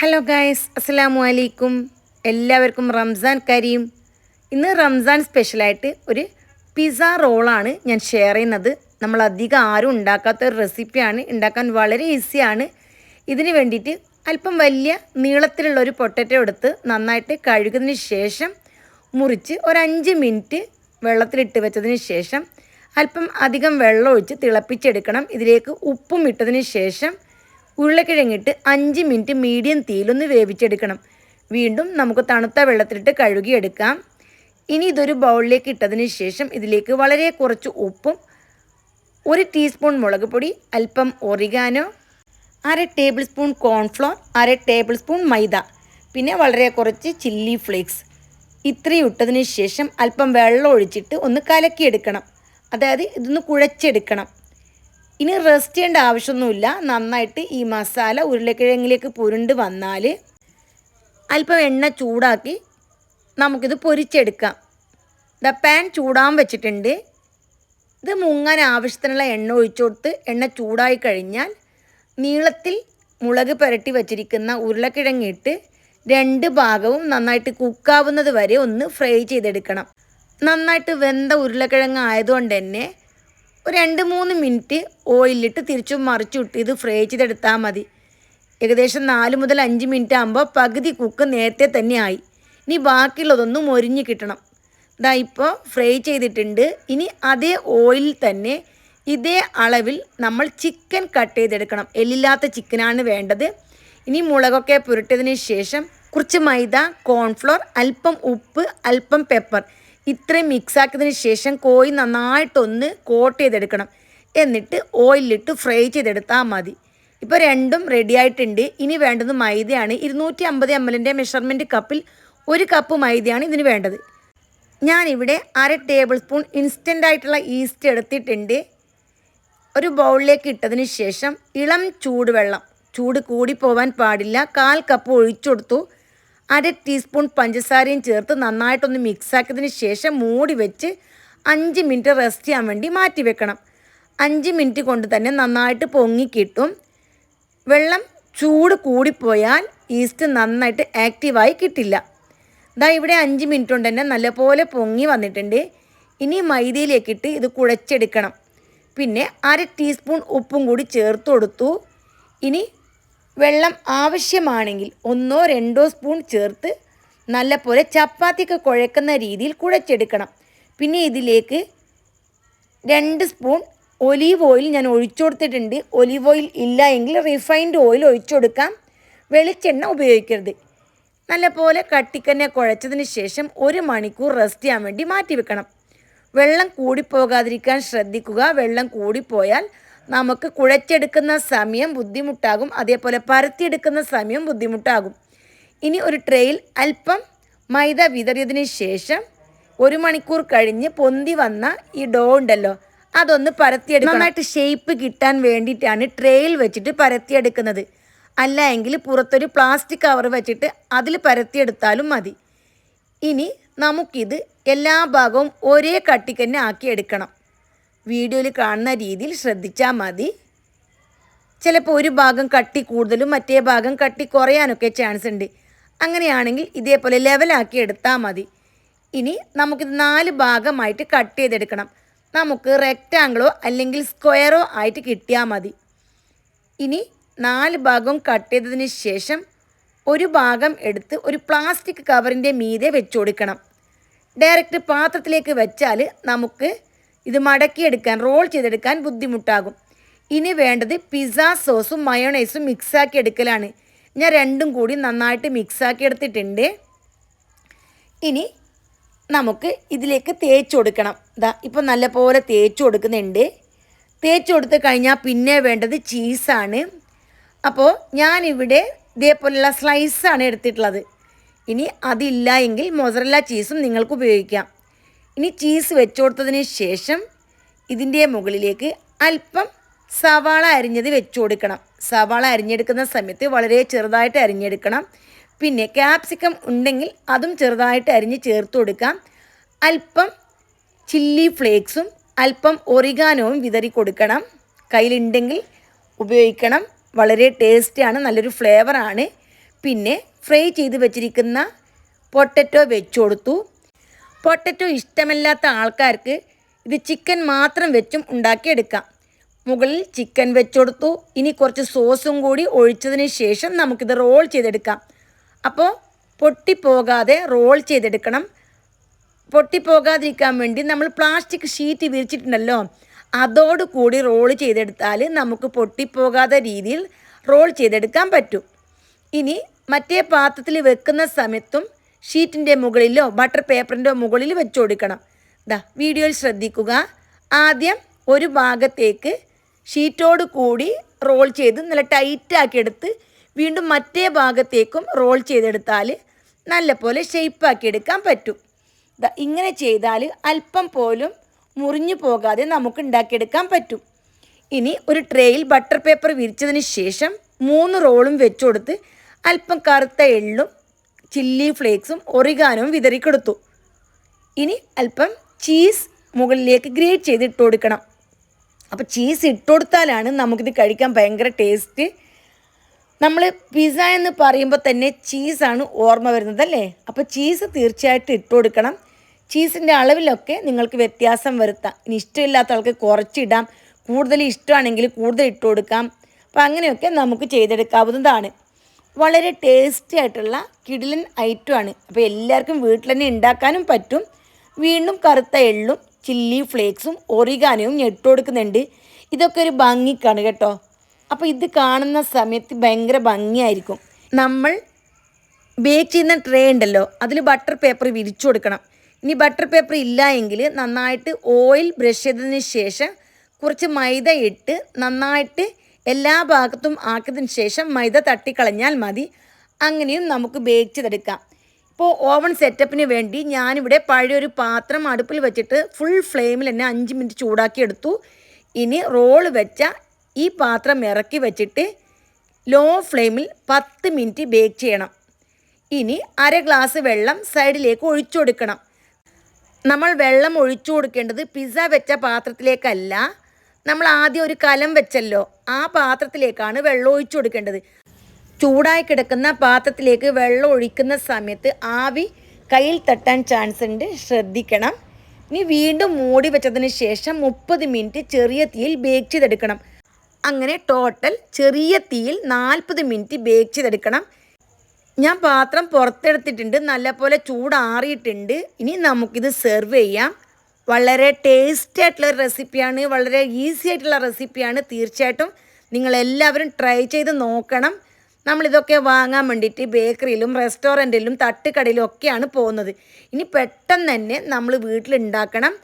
Hello guys അസ്സലാമു അലൈക്കും എല്ലാവർക്കും റംസാൻ കരീം. ഇന്ന് റംസാൻ സ്പെഷ്യലായിട്ട് ഒരു പിസ്സ റോളാണ് ഞാൻ ഷെയർ ചെയ്യുന്നത്. നമ്മൾ അധികം ആരും ഉണ്ടാക്കാത്ത ഒരു റെസിപ്പിയാണ് ഉണ്ടാക്കാൻ വളരെ ഈസിയാണ് ഇതിന് വേണ്ടിയിട്ട് അല്പം വലിയ നീളത്തിലുള്ള ഒരു പൊട്ടറ്റോ എടുത്ത് നന്നായിട്ട് കഴുകുന്നതിന് ശേഷം മുറിച്ച് ഒരു അഞ്ച് മിനിറ്റ് വെള്ളത്തിലിട്ട് വെച്ചതിന് ശേഷം അല്പം അധികം വെള്ളം ഒഴിച്ച് തിളപ്പിച്ചെടുക്കണം. ഇതിലേക്ക് ഉപ്പും ഇട്ടതിന് ശേഷം ഉരുളക്കിഴങ്ങിട്ട് അഞ്ച് മിനിറ്റ് മീഡിയം തീയിലൊന്ന് വേവിച്ചെടുക്കണം. വീണ്ടും നമുക്ക് തണുത്ത വെള്ളത്തിലിട്ട് കഴുകിയെടുക്കാം. ഇനി ഇതൊരു ബൗളിലേക്ക് ഇട്ടതിന് ശേഷം ഇതിലേക്ക് വളരെ കുറച്ച് ഉപ്പും ഒരു ടീസ്പൂൺ മുളക് പൊടി അല്പം ഒറിഗാനോ അര ടേബിൾ സ്പൂൺ കോൺഫ്ലോർ അര ടേബിൾ സ്പൂൺ മൈദ പിന്നെ വളരെ കുറച്ച് ചില്ലി ഫ്ലേക്സ്. ഇത്രയും ഇട്ടതിന് ശേഷം അല്പം വെള്ളം ഒഴിച്ചിട്ട് ഒന്ന് കലക്കിയെടുക്കണം. അതായത് ഇതൊന്ന് കുഴച്ചെടുക്കണം. ഇനി റെസ്റ്റ് ചെയ്യേണ്ട ആവശ്യമൊന്നുമില്ല. നന്നായിട്ട് ഈ മസാല ഉരുളക്കിഴങ്ങിലേക്ക് പുരുണ്ട് വന്നാൽ അല്പം എണ്ണ ചൂടാക്കി നമുക്കിത് പൊരിച്ചെടുക്കാം. ദ പാൻ ചൂടാൻ വെച്ചിട്ടുണ്ട്. ഇത് മുങ്ങാൻ ആവശ്യത്തിനുള്ള എണ്ണ ഒഴിച്ചു കൊടുത്ത് എണ്ണ ചൂടായി കഴിഞ്ഞാൽ നീളത്തിൽ മുളക് പുരട്ടി വച്ചിരിക്കുന്ന ഉരുളക്കിഴങ്ങിട്ട് രണ്ട് ഭാഗവും നന്നായിട്ട് കുക്കാവുന്നത് വരെ ഒന്ന് ഫ്രൈ ചെയ്തെടുക്കണം. നന്നായിട്ട് വെന്ത ഉരുളക്കിഴങ്ങ് ആയതുകൊണ്ട് തന്നെ ഒരു രണ്ട് മൂന്ന് മിനിറ്റ് ഓയിലിട്ട് തിരിച്ചും മറിച്ചിട്ട് ഇത് ഫ്രൈ ചെയ്തെടുത്താൽ മതി. ഏകദേശം നാല് മുതൽ അഞ്ച് മിനിറ്റ് ആകുമ്പോൾ പകുതി കുക്ക് നേരത്തെ തന്നെ ആയി. ഇനി ബാക്കിയുള്ളതൊന്നും മൊരിഞ്ഞ് കിട്ടണം. ഇതാ ഇപ്പോൾ ഫ്രൈ ചെയ്തിട്ടുണ്ട്. ഇനി അതേ ഓയിലിൽ തന്നെ ഇതേ അളവിൽ നമ്മൾ ചിക്കൻ കട്ട് ചെയ്തെടുക്കണം. എല്ലില്ലാത്ത ചിക്കനാണ് വേണ്ടത്. ഇനി മുളകൊക്കെ പുരട്ടിയതിന് ശേഷം കുറച്ച് മൈദ കോൺഫ്ലോർ അല്പം ഉപ്പ് അല്പം പെപ്പർ ഇത്രയും മിക്സ് ആക്കിയതിന് ശേഷം കോഴി നന്നായിട്ടൊന്ന് കോട്ട് ചെയ്തെടുക്കണം. എന്നിട്ട് ഓയിലിട്ട് ഫ്രൈ ചെയ്തെടുത്താൽ മതി. ഇപ്പോൾ രണ്ടും റെഡി ആയിട്ടുണ്ട്. ഇനി വേണ്ടത് മൈദയാണ്. ഇരുന്നൂറ്റി അമ്പത് എം എല്ലിന്റെ മെഷർമെന്റ് കപ്പിൽ ഒരു കപ്പ് മൈദയാണ് ഇതിന് വേണ്ടത്. ഞാനിവിടെ അര ടേബിൾ സ്പൂൺ ഇൻസ്റ്റന്റ് ആയിട്ടുള്ള ഈസ്റ്റ് എടുത്തിട്ടുണ്ട്. ഒരു ബൗളിലേക്ക് ഇട്ടതിന് ശേഷം ഇളം ചൂടുവെള്ളം. ചൂട് കൂടി പോവാൻ പാടില്ല. കാൽ കപ്പ് ഒഴിച്ചു കൊടുത്തു. അര ടീസ്പൂൺ പഞ്ചസാരയും ചേർത്ത് നന്നായിട്ടൊന്ന് മിക്സാക്കിയതിന് ശേഷം മൂടി വെച്ച് അഞ്ച് മിനിറ്റ് റെസ്റ്റ് ചെയ്യാൻ വേണ്ടി മാറ്റി വെക്കണം. അഞ്ച് മിനിറ്റ് കൊണ്ട് തന്നെ നന്നായിട്ട് പൊങ്ങി കിട്ടും. വെള്ളം ചൂട് കൂടിപ്പോയാൽ ഈസ്റ്റ് നന്നായിട്ട് ആക്റ്റീവായി കിട്ടില്ല. ഇതാ ഇവിടെ അഞ്ച് മിനിറ്റ് കൊണ്ട് തന്നെ നല്ലപോലെ പൊങ്ങി വന്നിട്ടുണ്ട്. ഇനി മൈദയിലേക്കിട്ട് ഇത് കുഴച്ചെടുക്കണം. പിന്നെ അര ടീസ്പൂൺ ഉപ്പും കൂടി ചേർത്ത് കൊടുത്തു. ഇനി വെള്ളം ആവശ്യമാണെങ്കിൽ ഒന്നോ രണ്ടോ സ്പൂൺ ചേർത്ത് നല്ലപോലെ ചപ്പാത്തിക്ക് കുഴക്കുന്ന രീതിയിൽ കുഴച്ചെടുക്കണം. പിന്നെ ഇതിലേക്ക് രണ്ട് സ്പൂൺ ഒലീവ് ഓയിൽ ഞാൻ ഒഴിച്ചു കൊടുത്തിട്ടുണ്ട്. ഒലീവ് ഓയിൽ ഇല്ല എങ്കിൽ റിഫൈൻഡ് ഓയിൽ ഒഴിച്ചു കൊടുക്കാം. വെളിച്ചെണ്ണ ഉപയോഗിക്കരുത്. നല്ലപോലെ കട്ടിക്കന്നെ കുഴച്ചതിന് ശേഷം ഒരു മണിക്കൂർ റെസ്റ്റ് ചെയ്യാൻ വേണ്ടി മാറ്റി വെക്കണം. വെള്ളം കൂടിപ്പോകാതിരിക്കാൻ ശ്രദ്ധിക്കുക. വെള്ളം കൂടിപ്പോയാൽ നമുക്ക് കുഴച്ചെടുക്കുന്ന സമയം ബുദ്ധിമുട്ടാകും അതേപോലെ പരത്തിയെടുക്കുന്ന സമയം ബുദ്ധിമുട്ടാകും. ഇനി ഒരു ട്രേയിൽ അല്പം മൈദ വിതറിയതിന് ശേഷം ഒരു മണിക്കൂർ കഴിഞ്ഞ് പൊന്തി വന്ന ഈ ഡോ ഉണ്ടല്ലോ അതൊന്ന് പരത്തിയെടുക്കണം. നന്നായിട്ട് ഷേപ്പ് കിട്ടാൻ വേണ്ടിയിട്ടാണ് ട്രേയിൽ വെച്ചിട്ട് പരത്തിയെടുക്കുന്നത്. അല്ല എങ്കിൽ പുറത്തൊരു പ്ലാസ്റ്റിക് കവർ വെച്ചിട്ട് അതിൽ പരത്തിയെടുത്താലും മതി. ഇനി നമുക്കിത് എല്ലാ ഭാഗവും ഒരേ കട്ടിക്കന്നെ ആക്കിയെടുക്കണം. വീഡിയോയിൽ കാണുന്ന രീതിയിൽ ശ്രദ്ധിച്ചാൽ മതി. ചിലപ്പോൾ ഒരു ഭാഗം കട്ടി കൂടുതലും മറ്റേ ഭാഗം കട്ടി കുറയാനൊക്കെ ചാൻസ് ഉണ്ട്. അങ്ങനെയാണെങ്കിൽ ഇതേപോലെ ലെവലാക്കി എടുത്താൽ മതി. ഇനി നമുക്കിത് നാല് ഭാഗമായിട്ട് കട്ട് ചെയ്തെടുക്കണം. നമുക്ക് റെക്റ്റാങ്കിളോ അല്ലെങ്കിൽ സ്ക്വയറോ ആയിട്ട് കിട്ടിയാൽ മതി. ഇനി നാല് ഭാഗവും കട്ട് ചെയ്തതിന് ശേഷം ഒരു ഭാഗം എടുത്ത് ഒരു പ്ലാസ്റ്റിക് കവറിന്റെ മീതെ വെച്ചു കൊടുക്കണം. ഡയറക്റ്റ് പാത്രത്തിലേക്ക് വെച്ചാൽ നമുക്ക് ഇത് മടക്കിയെടുക്കാൻ റോൾ ചെയ്തെടുക്കാൻ ബുദ്ധിമുട്ടാകും. ഇനി വേണ്ടത് പിസ്സ സോസും മയോണൈസും മിക്സാക്കി എടുക്കലാണ്. ഞാൻ രണ്ടും കൂടി നന്നായിട്ട് മിക്സാക്കി എടുത്തിട്ടുണ്ട്. ഇനി നമുക്ക് ഇതിലേക്ക് തേച്ച് കൊടുക്കണം. ഇതാ ഇപ്പോൾ നല്ലപോലെ തേച്ച് കൊടുക്കുന്നുണ്ട്. തേച്ച് കൊടുത്ത് കഴിഞ്ഞാൽ പിന്നെ വേണ്ടത് ചീസാണ്. അപ്പോൾ ഞാനിവിടെ ഇതേപോലെയുള്ള സ്ലൈസാണ് എടുത്തിട്ടുള്ളത്. ഇനി അതില്ല എങ്കിൽ മൊസറല്ല ചീസും നിങ്ങൾക്ക് ഉപയോഗിക്കാം. ഇനി ചീസ് വെച്ചു കൊടുത്തതിന് ശേഷം ഇതിന്റെ മുകളിലേക്ക് അല്പം സവാള അരിഞ്ഞത് വെച്ചു കൊടുക്കണം. സവാള അരിഞ്ഞെടുക്കുന്ന സമയത്ത് വളരെ ചെറുതായിട്ട് അരിഞ്ഞെടുക്കണം. പിന്നെ ക്യാപ്സിക്കം ഉണ്ടെങ്കിൽ അതും ചെറുതായിട്ട് അരിഞ്ഞ് ചേർത്ത് കൊടുക്കാം. അല്പം ചില്ലി ഫ്ലേക്സും അല്പം ഒറിഗാനോവും വിതറി കൊടുക്കണം. കയ്യിലുണ്ടെങ്കിൽ ഉപയോഗിക്കണം. വളരെ ടേസ്റ്റിയാണ് നല്ലൊരു ഫ്ലേവറാണ് പിന്നെ ഫ്രൈ ചെയ്ത് വെച്ചിരിക്കുന്ന പൊട്ടറ്റോ വെച്ചു കൊടുത്തു. പൊട്ടറ്റോ ഇഷ്ടമല്ലാത്ത ആൾക്കാർക്ക് ഇത് ചിക്കൻ മാത്രം വെച്ചും ഉണ്ടാക്കിയെടുക്കാം. മുകളിൽ ചിക്കൻ വെച്ചുകൊടുത്തു ഇനി കുറച്ച് സോസും കൂടി ഒഴിച്ചതിന് ശേഷം നമുക്കിത് റോൾ ചെയ്തെടുക്കാം. അപ്പോൾ പൊട്ടിപ്പോകാതെ റോൾ ചെയ്തെടുക്കണം. പൊട്ടിപ്പോകാതിരിക്കാൻ വേണ്ടി നമ്മൾ പ്ലാസ്റ്റിക് ഷീറ്റ് വിരിച്ചിട്ടുണ്ടല്ലോ അതോടുകൂടി റോൾ ചെയ്തെടുത്താൽ നമുക്ക് പൊട്ടിപ്പോകാത്ത രീതിയിൽ റോൾ ചെയ്തെടുക്കാൻ പറ്റും. ഇനി മറ്റേ പാത്രത്തിൽ വെക്കുന്ന സമയത്തും ഷീറ്റിന്റെ മുകളിലോ ബട്ടർ പേപ്പറിന്റെ മുകളിൽ വെച്ച് കൊടുക്കണം. ദാ വീഡിയോയിൽ ശ്രദ്ധിക്കുക. ആദ്യം ഒരു ഭാഗത്തേക്ക് ഷീറ്റോട് കൂടി റോൾ ചെയ്ത് നല്ല ടൈറ്റാക്കി എടുത്ത് വീണ്ടും മറ്റേ ഭാഗത്തേക്കും റോൾ ചെയ്തെടുത്താൽ നല്ലപോലെ ഷെയ്പ്പാക്കി എടുക്കാൻ പറ്റും. ഇങ്ങനെ ചെയ്താൽ അല്പം പോലും മുറിഞ്ഞു പോകാതെ നമുക്ക് ഉണ്ടാക്കിയെടുക്കാൻ പറ്റും. ഇനി ഒരു ട്രേയിൽ ബട്ടർ പേപ്പർ വിരിച്ചതിന് ശേഷം മൂന്ന് റോളും വെച്ചുകൊടുത്ത് അല്പം കറുത്ത എള്ളും ചില്ലി ഫ്ലേക്സും ഒറിഗാനവും വിതറിക്കൊടുത്തു. ഇനി അല്പം ചീസ് മുകളിലേക്ക് ഗ്രേറ്റ് ചെയ്ത് ഇട്ട് കൊടുക്കണം അപ്പോൾ ചീസ് ഇട്ട് കൊടുത്താലാണ് നമുക്കിത് കഴിക്കാൻ ഭയങ്കര ടേസ്റ്റ് നമ്മൾ പിസ എന്ന് പറയുമ്പോൾ തന്നെ ചീസാണ് ഓർമ്മ വരുന്നത് അല്ലേ? അപ്പോൾ ചീസ് തീർച്ചയായിട്ടും ഇട്ട് കൊടുക്കണം ചീസിന്റെ അളവിലൊക്കെ നിങ്ങൾക്ക് വ്യത്യാസം വരുത്താം. ഇനി ഇഷ്ടമില്ലാത്ത ആൾക്ക് കുറച്ചിടാം. കൂടുതൽ ഇഷ്ടമാണെങ്കിൽ കൂടുതൽ ഇട്ട് കൊടുക്കാം അപ്പോൾ അങ്ങനെയൊക്കെ നമുക്ക് ചെയ്തെടുക്കാവുന്നതാണ്. വളരെ ടേസ്റ്റി ആയിട്ടുള്ള കിടിലൻ ഐറ്റമാണ് അപ്പോൾ എല്ലാവർക്കും വീട്ടിൽ തന്നെ ഉണ്ടാക്കാനും പറ്റും. വീണ്ടും കറുത്ത എള്ളും ചില്ലി ഫ്ലേക്സും ഒറിഗാനവും ഞെട്ടു കൊടുക്കുന്നുണ്ട്. ഇതൊക്കെ ഒരു ഭംഗിക്കാണ് കേട്ടോ. അപ്പോൾ ഇത് കാണുന്ന സമയത്ത് ഭയങ്കര ഭംഗിയായിരിക്കും. നമ്മൾ ബേക്ക് ചെയ്യുന്ന ട്രേ ഉണ്ടല്ലോ അതിൽ ബട്ടർ പേപ്പർ വിരിച്ചു കൊടുക്കണം. ഇനി ബട്ടർ പേപ്പർ ഇല്ല എങ്കിൽ നന്നായിട്ട് ഓയിൽ ബ്രഷ് ചെയ്തതിന് ശേഷം കുറച്ച് മൈദ ഇട്ട് നന്നായിട്ട് എല്ലാ ഭാഗത്തും ആക്കിയതിന് ശേഷം മൈദ തട്ടിക്കളഞ്ഞാൽ മതി. അങ്ങനെയും നമുക്ക് ബേക്ക് ചെയ്തെടുക്കാം ഇപ്പോൾ ഓവൻ സെറ്റപ്പിന് വേണ്ടി ഞാനിവിടെ പഴയൊരു പാത്രം അടുപ്പിൽ വെച്ചിട്ട് ഫുൾ ഫ്ലെയിമിൽ തന്നെ അഞ്ച് മിനിറ്റ് ചൂടാക്കിയെടുത്തു. ഇനി റോൾ വെച്ച ഈ പാത്രം ഇറക്കി വെച്ചിട്ട് ലോ ഫ്ലെയിമിൽ പത്ത് മിനിറ്റ് ബേക്ക് ചെയ്യണം. ഇനി അര ഗ്ലാസ് വെള്ളം സൈഡിലേക്ക് ഒഴിച്ചു കൊടുക്കണം. നമ്മൾ വെള്ളം ഒഴിച്ചു കൊടുക്കേണ്ടത് പിസ്സ വെച്ച പാത്രത്തിലേക്കല്ല. നമ്മൾ ആദ്യം ഒരു കലം വെച്ചല്ലോ. ആ പാത്രത്തിലേക്കാണ് വെള്ളം ഒഴിച്ചു കൊടുക്കേണ്ടത്. ചൂടായി കിടക്കുന്ന പാത്രത്തിലേക്ക് വെള്ളം ഒഴിക്കുന്ന സമയത്ത് ആവി കയ്യിൽ തട്ടാൻ ചാൻസ് ഉണ്ട്. ശ്രദ്ധിക്കണം. ഇനി വീണ്ടും മൂടി വെച്ചതിന് ശേഷം മുപ്പത് മിനിറ്റ് ചെറിയ തീയിൽ ബേക്ക് ചെയ്തെടുക്കണം. അങ്ങനെ ടോട്ടൽ ചെറിയ തീയിൽ നാൽപ്പത് മിനിറ്റ് ബേക്ക് ചെയ്തെടുക്കണം. ഞാൻ പാത്രം പുറത്തെടുത്തിട്ടുണ്ട്. നല്ലപോലെ ചൂടാറിയിട്ടുണ്ട്. ഇനി നമുക്കിത് സെർവ് ചെയ്യാം. വളരെ ടേസ്റ്റി ആയിട്ടുള്ള ഒരു റെസിപ്പിയാണ് വളരെ ഈസി ആയിട്ടുള്ള റെസിപ്പിയാണ് തീർച്ചയായിട്ടും നിങ്ങളെല്ലാവരും ട്രൈ ചെയ്ത് നോക്കണം. നമ്മളിതൊക്കെ വാങ്ങാൻ വേണ്ടിയിട്ട് ബേക്കറിയിലും റെസ്റ്റോറന്റിലും തട്ടുകടയിലും ഒക്കെയാണ് പോകുന്നത്. ഇനി പെട്ടെന്ന് തന്നെ നമ്മൾ വീട്ടിലുണ്ടാക്കണം.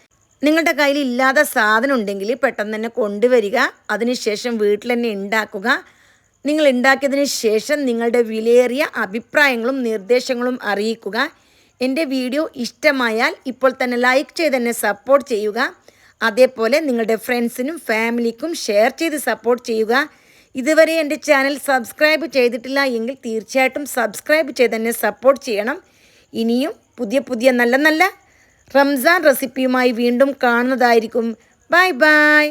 നിങ്ങളുടെ കയ്യിൽ ഇല്ലാത്ത സാധനം ഉണ്ടെങ്കിൽ പെട്ടെന്ന് തന്നെ കൊണ്ടുവരിക. അതിനുശേഷം വീട്ടിൽ തന്നെ ഉണ്ടാക്കുക. നിങ്ങൾ ഉണ്ടാക്കിയതിന് ശേഷം നിങ്ങളുടെ വിലയേറിയ അഭിപ്രായങ്ങളും നിർദ്ദേശങ്ങളും അറിയിക്കുക. എന്റെ വീഡിയോ ഇഷ്ടമായാൽ ഇപ്പോൾ തന്നെ ലൈക്ക് ചെയ്ത് എന്നെ സപ്പോർട്ട് ചെയ്യുക. അതേപോലെ നിങ്ങളുടെ ഫ്രണ്ട്സിനും ഫാമിലിക്കും ഷെയർ ചെയ്ത് സപ്പോർട്ട് ചെയ്യുക. ഇതുവരെ എന്റെ ചാനൽ സബ്സ്ക്രൈബ് ചെയ്തിട്ടില്ല എങ്കിൽ തീർച്ചയായിട്ടും സബ്സ്ക്രൈബ് ചെയ്ത് എന്നെ സപ്പോർട്ട് ചെയ്യണം. ഇനിയും പുതിയ പുതിയ നല്ല നല്ല റംസാൻ റെസിപ്പിയുമായി വീണ്ടും കാണുന്നതായിരിക്കും. Bye bye